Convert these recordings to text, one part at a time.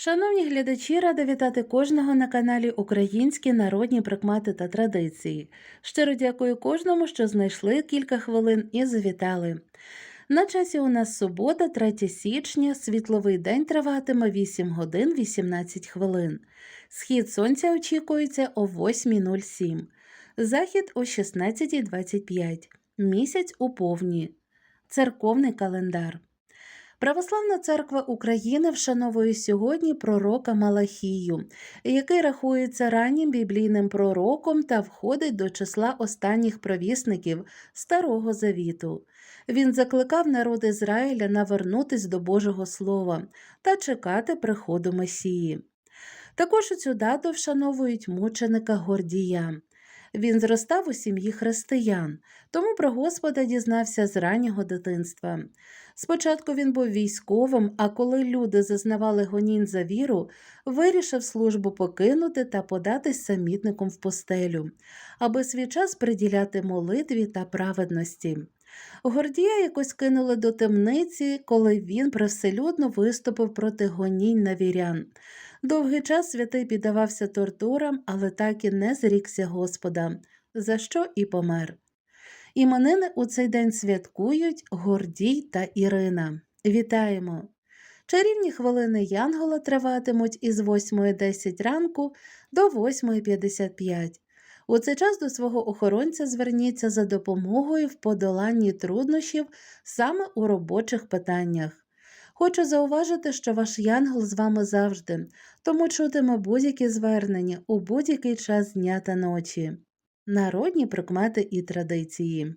Шановні глядачі, рада вітати кожного на каналі Українські народні прикмети та традиції. Щиро дякую кожному, що знайшли кілька хвилин і завітали. На часі у нас субота, 3 січня, світловий день триватиме 8 годин 18 хвилин. Схід сонця очікується о 8.07, захід о 16.25, місяць у повні. Церковний календар. Православна церква України вшановує сьогодні пророка Малахію, який рахується раннім біблійним пророком та входить до числа останніх провісників Старого Завіту. Він закликав народ Ізраїля навернутись до Божого Слова та чекати приходу Месії. Також у цю дату вшановують мученика Гордія. Він зростав у сім'ї християн, тому про Господа дізнався з раннього дитинства. Спочатку він був військовим, а коли люди зазнавали гонінь за віру, вирішив службу покинути та податись самітником в постелю, аби свій час приділяти молитві та праведності. Гордія якось кинули до темниці, коли він привселюдно виступив проти гонінь на вірян. Довгий час святий піддавався тортурам, але так і не зрікся Господа, за що і помер. Іменини у цей день святкують Гордій та Ірина. Вітаємо! Чарівні хвилини Янгола триватимуть із 8.10 ранку до 8.55. У цей час до свого охоронця зверніться за допомогою в подоланні труднощів саме у робочих питаннях. Хочу зауважити, що ваш янгол з вами завжди, тому чутиме будь-які звернення у будь-який час дня та ночі. Народні прикмети і традиції.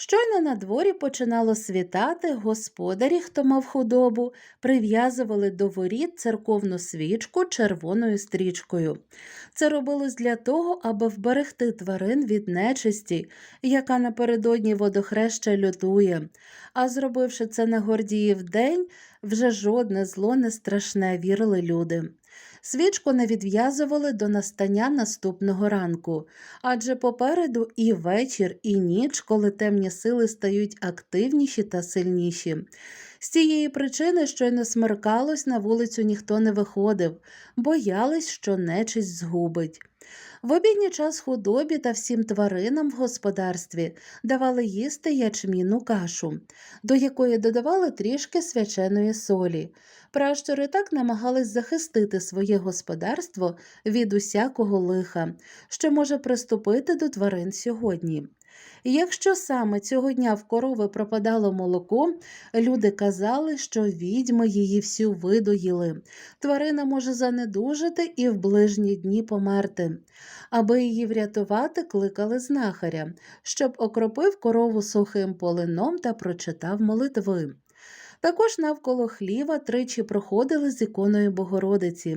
Щойно на дворі починало світати, господарі, хто мав худобу, прив'язували до воріт церковну свічку червоною стрічкою. Це робилось для того, аби вберегти тварин від нечисті, яка напередодні водохреща лютує. А зробивши це на Гордіїв день, вже жодне зло не страшне, вірили люди. Свічку не відв'язували до настання наступного ранку, адже попереду і вечір, і ніч, коли темні сили стають активніші та сильніші. З цієї причини, щойно смеркалось, на вулицю ніхто не виходив, боялись, що нечисть згубить. В обідній час худобі та всім тваринам в господарстві давали їсти ячмінну кашу, до якої додавали трішки свяченої солі. Пращури так намагались захистити своє господарство від усякого лиха, що може приступити до тварин сьогодні. Якщо саме цього дня в корови пропадало молоко, люди казали, що відьми її всю видоїли. Тварина може занедужити і в ближні дні померти. Аби її врятувати, кликали знахаря, щоб окропив корову сухим полином та прочитав молитви. Також навколо хліва тричі проходили з іконою Богородиці.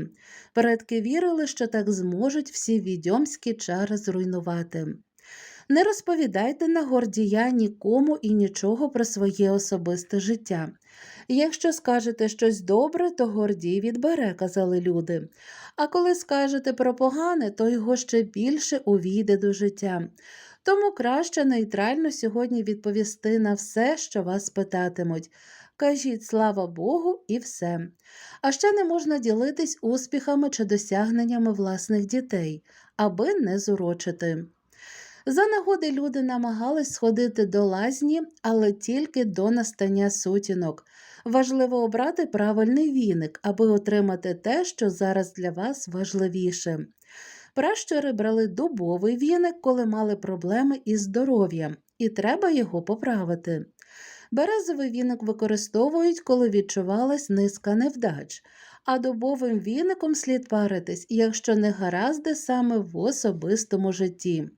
Предки вірили, що так зможуть всі відьомські чари зруйнувати. Не розповідайте на гордія нікому і нічого про своє особисте життя. Якщо скажете щось добре, то гордій відбере, казали люди. А коли скажете про погане, то його ще більше увійде до життя. Тому краще нейтрально сьогодні відповісти на все, що вас питатимуть. Кажіть слава Богу і все. А ще не можна ділитись успіхами чи досягненнями власних дітей, аби не зурочити. За нагоди люди намагались сходити до лазні, але тільки до настання сутінок. Важливо обрати правильний віник, аби отримати те, що зараз для вас важливіше. Пращури брали дубовий віник, коли мали проблеми із здоров'ям, і треба його поправити. Березовий віник використовують, коли відчувалась низка невдач, а дубовим віником слід паритись, якщо не гаразди саме в особистому житті.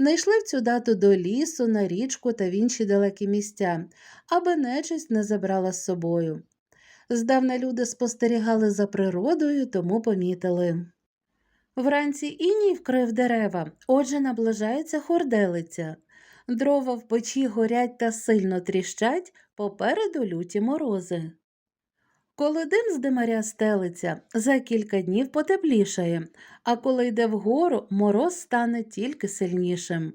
Не в цю дату до лісу, на річку та в інші далекі місця, аби нечисть не забрала з собою. Здавна люди спостерігали за природою, тому помітили. Вранці іній вкрив дерева, отже наближається хорделиця. Дрова в печі горять та сильно тріщать, попереду люті морози. Коли дим з димаря стелиться, за кілька днів потеплішає, а коли йде вгору, мороз стане тільки сильнішим.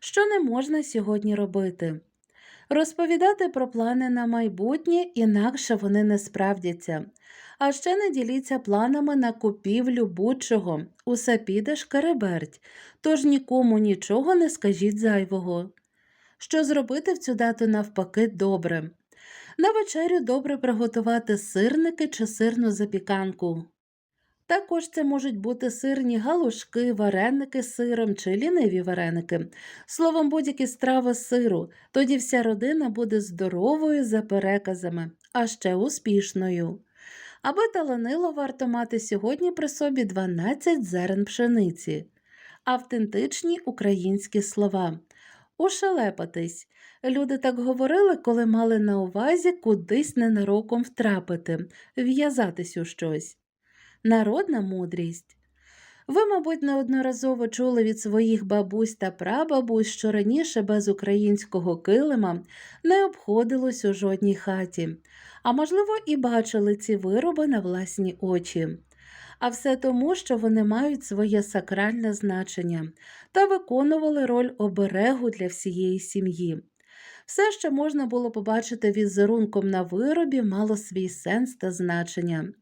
Що не можна сьогодні робити? розповідати про плани на майбутнє, інакше вони не справдяться. А ще не діліться планами на купівлю будь-чого. Усе піде шкереберть, тож нікому нічого не скажіть зайвого. Що зробити в цю дату навпаки добре. На вечерю добре приготувати сирники чи сирну запіканку. Також це можуть бути сирні галушки, вареники з сиром чи ліниві вареники. Словом, будь-які страви сиру, тоді вся родина буде здоровою за переказами, а ще успішною. Аби таланило, варто мати сьогодні при собі 12 зерен пшениці, автентичні українські слова. Ушелепатись. Люди так говорили, коли мали на увазі кудись ненароком втрапити, в'язатись у щось. Народна мудрість. Ви, мабуть, неодноразово чули від своїх бабусь та прабабусь, що раніше без українського килима не обходилось у жодній хаті, а можливо, і бачили ці вироби на власні очі. А все тому, що вони мають своє сакральне значення та виконували роль оберегу для всієї сім'ї. Все, що можна було побачити візерунком на виробі, мало свій сенс та значення.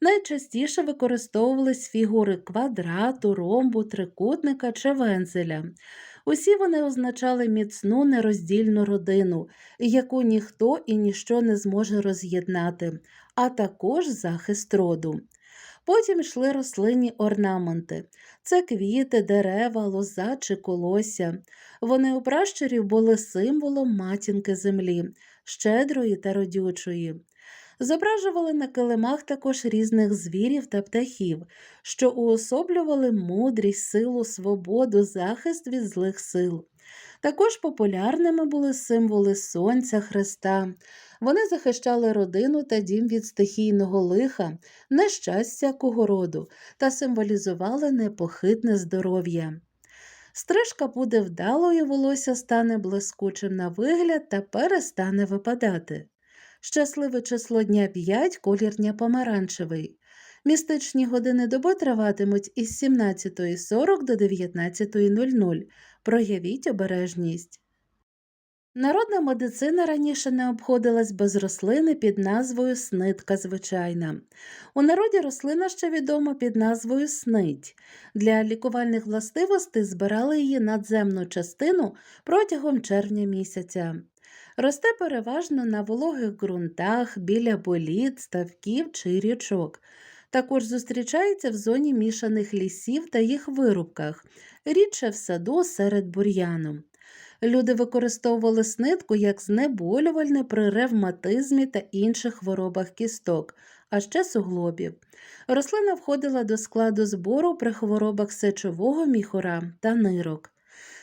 Найчастіше використовувались фігури квадрату, ромбу, трикутника чи вензеля. Усі вони означали міцну нероздільну родину, яку ніхто і ніщо не зможе роз'єднати, а також захист роду. Потім йшли рослинні орнаменти це квіти, дерева, лоза чи колосся. Вони у пращурів були символом матінки землі, щедрої та родючої. Зображували на килимах також різних звірів та птахів, що уособлювали мудрість, силу, свободу, захист від злих сил. Також популярними були символи Сонця Христа. Вони захищали родину та дім від стихійного лиха, нещастя кого роду та символізували непохитне здоров'я. Стрижка буде вдалою, волосся стане блискучим на вигляд та перестане випадати. Щасливе число дня 5, колір дня помаранчевий. Містичні години доби триватимуть із 17.40 до 19.00. Проявіть обережність. Народна медицина раніше не обходилась без рослини під назвою снитка звичайна. У народі рослина ще відома під назвою снить. Для лікувальних властивостей збирали її надземну частину протягом червня місяця. Росте переважно на вологих ґрунтах, біля боліт, ставків чи річок. Також зустрічається в зоні мішаних лісів та їх вирубках, рідше в саду серед бур'яну. Люди використовували снитку як знеболювальне при ревматизмі та інших хворобах кісток, а ще суглобів. Рослина входила до складу збору при хворобах сечового міхура та нирок.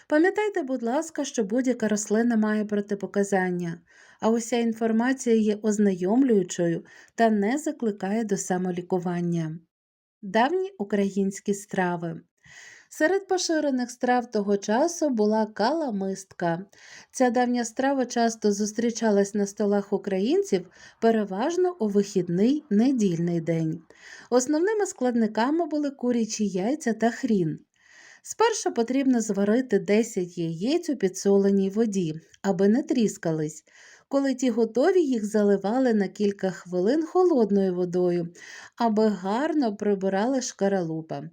Пам'ятайте, будь ласка, що будь-яка рослина має протипоказання, а уся інформація є ознайомлюючою та не закликає до самолікування. Давні українські страви. Серед поширених страв того часу була каламистка. Ця давня страва часто зустрічалась на столах українців переважно у вихідний недільний день. Основними складниками були курячі яйця та хрін. Спершу потрібно зварити 10 яєць у підсоленій воді, аби не тріскались. Коли ті готові, їх заливали на кілька хвилин холодною водою, аби гарно прибирали шкаралупа.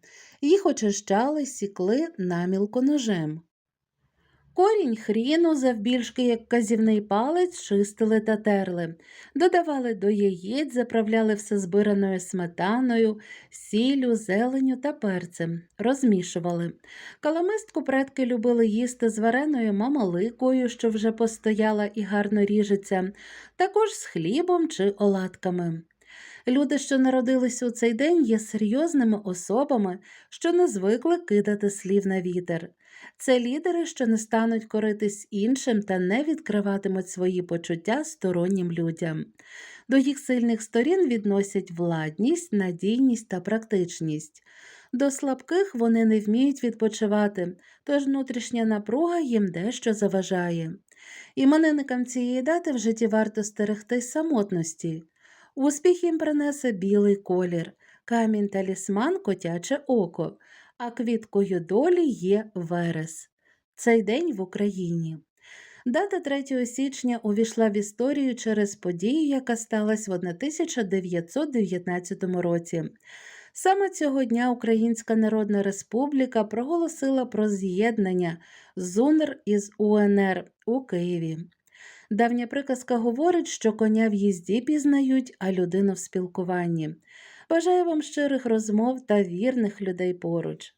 Їх очищали, сікли намілко ножем. Корінь хріну, завбільшки як казівний палець, чистили та терли, додавали до яєць, заправляли все збираною сметаною, сіллю, зеленю та перцем, розмішували. Каламистку предки любили їсти з вареною мамаликою, що вже постояла і гарно ріжеться, також з хлібом чи оладками. Люди, що народились у цей день, є серйозними особами, що не звикли кидати слів на вітер. Це лідери, що не стануть коритись іншим та не відкриватимуть свої почуття стороннім людям. До їх сильних сторін відносять владність, надійність та практичність. До слабких вони не вміють відпочивати, тож внутрішня напруга їм дещо заважає. Іменинникам цієї дати в житті варто стерегти самотності. Успіх їм принесе білий колір, камінь талісман котяче око, а квіткою долі є верес. Цей день в Україні. Дата 3 січня увійшла в історію через подію, яка сталася в 1919 році. Саме цього дня Українська Народна Республіка проголосила про з'єднання ЗУНР із УНР у Києві. Давня приказка говорить, що коня в їзді пізнають, а людину в спілкуванні. Бажаю вам щирих розмов та вірних людей поруч.